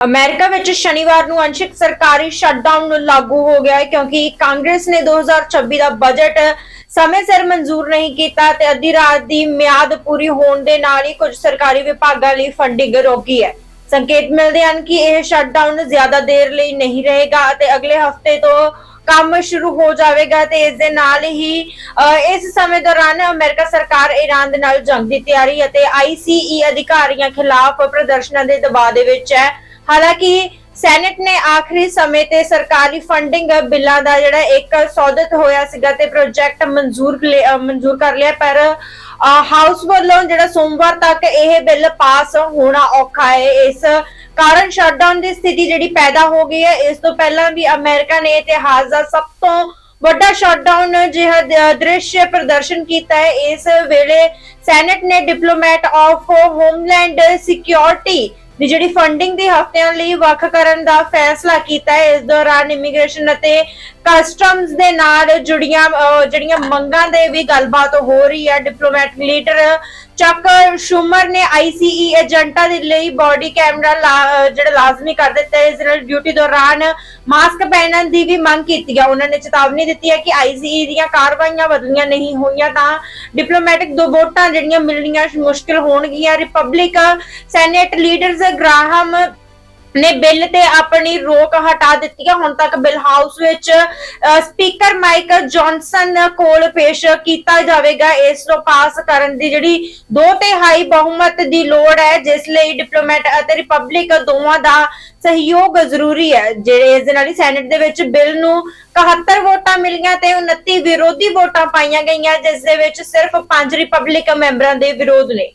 America ਵਿੱਚ ਸ਼ਨੀਵਾਰ ਨੂੰ ਅੰਸ਼ਿਕ ਸਰਕਾਰੀ ਸ਼ਟਡਾਊਨ ਲਾਗੂ ਹੋ ਗਿਆ ਹੈ ਕਿਉਂਕਿ ਕਾਂਗਰਸ ਨੇ 2026 ਦਾ ਬਜਟ ਸਮੇਂ ਸਿਰ ਮਨਜ਼ੂਰ ਨਹੀਂ ਕੀਤਾ ਤੇ ਅੱਧੀ ਰਾਤ ਦੀ ਮਿਆਦ ਪੂਰੀ ਹੋਣ ਦੇ ਨਾਲ ਹੀ ਕੁਝ ਸਰਕਾਰੀ ਵਿਭਾਗਾਂ ਲਈ ਫੰਡਿੰਗ ਰੋਕੀ ਹੈ। ਸੰਕੇਤ ਮਿਲਦੇ ਹਨ ਕਿ ਇਹ ਸ਼ਟਡਾਊਨ ਜ਼ਿਆਦਾ ਦੇਰ ਲਈ ਨਹੀਂ ਰਹੇਗਾ ਤੇ ਅਗਲੇ ਹਫ਼ਤੇ ਤੋਂ ਕੰਮ ਸ਼ੁਰੂ ਹੋ ਜਾਵੇਗਾ ਤੇ ਇਸ ਦੇ ਨਾਲ ਹੀ ਇਸ ਸਮੇਂ ਦੌਰਾਨ ਅਮਰੀਕਾ ਸਰਕਾਰ ਈਰਾਨ ਦੇ ਨਾਲ ਜੰਗ ਦੀ ਤਿਆਰੀ ਅਤੇ ਆਈਸੀਈ ਅਧਿਕਾਰੀਆਂ ਖਿਲਾਫ ਪ੍ਰਦਰਸ਼ਨਾਂ ਦੇ ਦਬਾਅ ਦੇ ਵਿੱਚ ਹੈ। ਹਾਲਾਂਕਿ ਸੈਨੇਟ ਨੇ ਆਖਰੀ ਸਮੇਂ ਤੇ ਸਰਕਾਰੀ ਫੰਡਿੰਗ ਬਿੱਲਾਂ ਦਾ ਜਿਹੜਾ ਇੱਕ ਸੌਦਤ ਹੋਇਆ ਸੀਗਾ ਤੇ ਪ੍ਰੋਜੈਕਟ ਮਨਜ਼ੂਰ ਮਨਜ਼ੂਰ ਕਰ ਲਿਆ, ਪਰ ਹਾਊਸ ਵੱਲੋਂ ਜਿਹੜਾ ਸੋਮਵਾਰ ਤੱਕ ਇਹ ਬਿੱਲ ਪਾਸ ਹੋਣਾ ਔਖਾ ਹੈ। ਇਸ ਕਾਰਨ ਸ਼ਟਡਾਊਨ ਦੀ ਸਥਿਤੀ ਜਿਹੜੀ ਪੈਦਾ ਹੋ ਗਈ ਹੈ। ਇਸ ਤੋਂ ਪਹਿਲਾਂ ਵੀ ਅਮਰੀਕਾ ਨੇ ਇਤਿਹਾਸ ਦਾ ਸਭ ਤੋਂ ਵੱਡਾ ਸ਼ਟਡਾਊਨ ਜਿਹਾ ਦ੍ਰਿਸ਼ ਪ੍ਰਦਰਸ਼ਨ ਕੀਤਾ ਹੈ। ਇਸ ਵੇਲੇ ਸੈਨੇਟ ਨੇ ਡਿਪਲੋਮੈਟ ਆਫ ਹੋਮਲੈਂਡ ਸਿਕਿਉਰਿਟੀ ਦੀ ਜਿਹੜੀ ਫੰਡਿੰਗ ਦੇ ਹਫ਼ਤਿਆਂ ਲਈ ਵੱਖ ਕਰਨ ਦਾ ਫੈਸਲਾ ਕੀਤਾ ਹੈ, ਇਸ ਦੌਰਾਨ ਇਮੀਗ੍ਰੇਸ਼ਨ ਅਤੇ ਕਸਟਮਸ ਦੇ ਨਾਲ ਜੁੜੀਆਂ ਜਿਹੜੀਆਂ ਮੰਗਾਂ ਦੇ ਵੀ ਗੱਲਬਾਤ ਹੋ ਰਹੀ ਹੈ ਡਿਪਲੋਮੈਟ ਲੀਡਰ ਚੱਕ ਸ਼ੂਮਰ ਨੇ ਆਈਸੀਈ ਏਜੰਟਾਂ ਦੇ ਲਈ ਬਾਡੀ ਕੈਮਰਾ ਜਿਹੜਾ ਲਾਜ਼ਮੀ ਕਰ ਦਿੱਤਾ ਹੈ, ਇਸ ਡਿਊਟੀ ਦੌਰਾਨ ਮਾਸਕ ਪਹਿਨਣ ਦੀ ਵੀ ਮੰਗ ਕੀਤੀ ਹੈ। ਉਹਨਾਂ ਨੇ ਚੇਤਾਵਨੀ ਦਿੱਤੀ ਹੈ ਕਿ ਆਈਸੀਈ ਦੀਆਂ ਕਾਰਵਾਈਆਂ ਬਦਲੀਆਂ ਨਹੀਂ ਹੋਈਆਂ ਤਾਂ ਡਿਪਲੋਮੈਟਿਕ ਦੋ ਵੋਟਾਂ ਜਿਹੜੀਆਂ ਮਿਲਣੀਆਂ ਮੁਸ਼ਕਿਲ ਹੋਣਗੀਆਂ। ਰਿਪਬਲਿਕ ਸੈਨੇਟ ਲੀਡਰਸ ਗ੍ਰਾਹਮ ਨੇ ਬਿੱਲ ਤੇ ਆਪਣੀ ਰੋਕ ਹਟਾ ਦਿੱਤੀ ਹੈ। ਹੁਣ ਤੱਕ ਬਿੱਲ ਹਾਊਸ ਵਿੱਚ ਸਪੀਕਰ ਮਾਈਕ ਜੌਨਸਨ ਕੋਲ ਪੇਸ਼ ਕੀਤਾ ਜਾਵੇਗਾ। ਇਸ ਨੂੰ ਪਾਸ ਕਰਨ ਦੀ ਜਿਹੜੀ ਦੋ ਤਿਹਾਈ ਬਹੁਮਤ ਦੀ ਲੋੜ ਹੈ, ਜਿਸ ਲਈ ਡਿਪਲੋਮੈਟ ਅਤੇ ਰਿਪਬਲਿਕ ਦੋਵਾਂ ਦਾ ਸਹਿਯੋਗ ਜ਼ਰੂਰੀ ਹੈ। ਜਿਹੜੇ ਇਸ ਦੇ ਨਾਲ ਹੀ ਸੈਨੇਟ ਦੇ ਵਿੱਚ ਬਿੱਲ ਨੂੰ 71 ਵੋਟਾਂ ਮਿਲੀਆਂ ਤੇ 29 ਵਿਰੋਧੀ ਵੋਟਾਂ ਪਾਈਆਂ ਗਈਆਂ, ਜਿਸ ਦੇ ਵਿੱਚ ਸਿਰਫ 5 ਰਿਪਬਲਿਕ ਮੈਂਬਰਾਂ ਦੇ ਵਿਰੋਧ ਨੇ।